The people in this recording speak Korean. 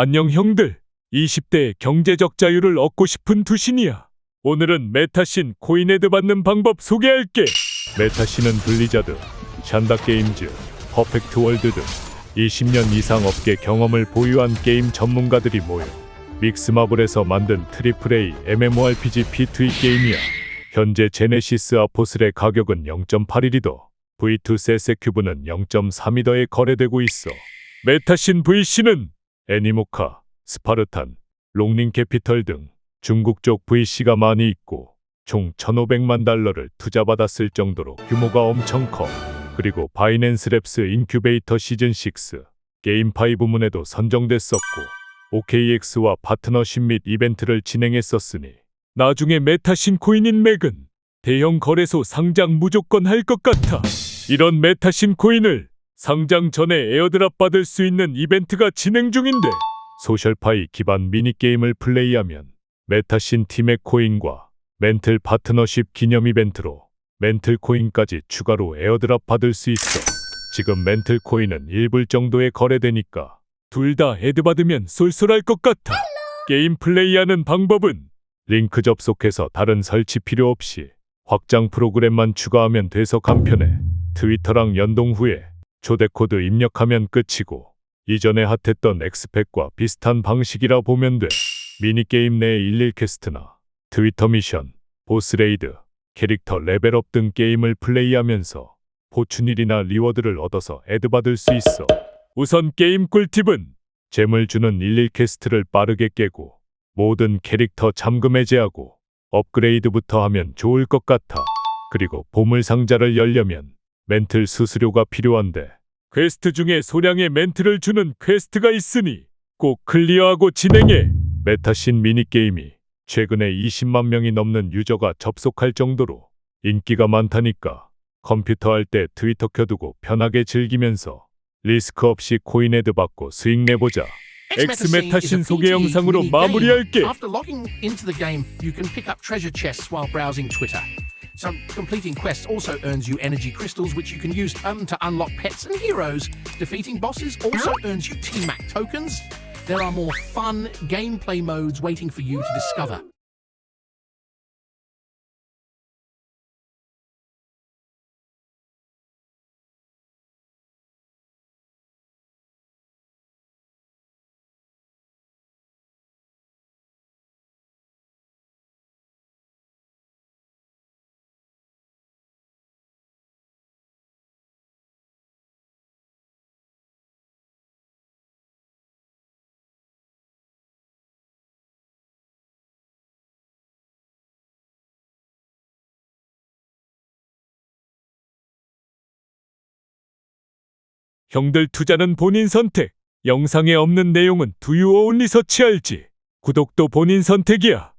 안녕 형들. 20대의 경제적 자유를 얻고 싶은 두신이야. 오늘은 메타신 코인헤드 받는 방법 소개할게. 메타신은 블리자드, 샨다 게임즈, 퍼펙트 월드 등 20년 이상 업계 경험을 보유한 게임 전문가들이 모여 믹스마블에서 만든 트리플 A MMORPG P2E 게임이야. 현재 제네시스 아포슬의 가격은 0.81이더, V2 세세 큐브는 0.32더에 거래되고 있어. 메타신 VC는 애니모카, 스파르탄, 롱링 캐피털 등 중국 쪽 VC가 많이 있고 총 1,500만 달러를 투자받았을 정도로 규모가 엄청 커. 그리고 바이낸스 랩스 인큐베이터 시즌 6 게임파이 부문에도 선정됐었고 OKX와 파트너십 및 이벤트를 진행했었으니 나중에 메타 신 코인인 맥은 대형 거래소 상장 무조건 할 것 같아. 이런 메타 신 코인을 상장 전에 에어드랍 받을 수 있는 이벤트가 진행 중인데 소셜파이 기반 미니게임을 플레이하면 메타신 팀의 코인과 멘틀 파트너십 기념 이벤트로 멘틀 코인까지 추가로 에어드랍 받을 수 있어. 지금 멘틀 코인은 1불 정도에 거래되니까 둘 다 애드 받으면 쏠쏠할 것 같아. 게임 플레이하는 방법은 링크 접속해서 다른 설치 필요 없이 확장 프로그램만 추가하면 돼서 간편해. 트위터랑 연동 후에 초대 코드 입력하면 끝이고 이전에 핫했던 엑스팩과 비슷한 방식이라 보면 돼. 미니게임 내 일일 퀘스트나 트위터 미션, 보스레이드, 캐릭터 레벨업 등 게임을 플레이하면서 포춘일이나 리워드를 얻어서 애드 받을 수 있어. 우선 게임 꿀팁은 잼을 주는 일일 퀘스트를 빠르게 깨고 모든 캐릭터 잠금 해제하고 업그레이드부터 하면 좋을 것 같아. 그리고 보물 상자를 열려면 멘틀 수수료가 필요한데 퀘스트 중에 소량의 멘트를 주는 퀘스트가 있으니 꼭 클리어하고 진행해. 메타신 미니게임이 최근에 20만 명이 넘는 유저가 접속할 정도로 인기가 많다니까 컴퓨터 할 때 트위터 켜두고 편하게 즐기면서 리스크 없이 코인헤드 받고 수익 내보자. 엑스메타신 소개 영상으로 마무리할게. After logging into the game, you can pick up treasure chests while browsing Twitter. So completing quests also earns you energy crystals, which you can use um, to unlock pets and heroes. Defeating bosses also earns you T-Mac tokens. There are more fun gameplay modes waiting for you to discover. 형들 투자는 본인 선택. 영상에 없는 내용은 두유어 올리 서치할지. 구독도 본인 선택이야.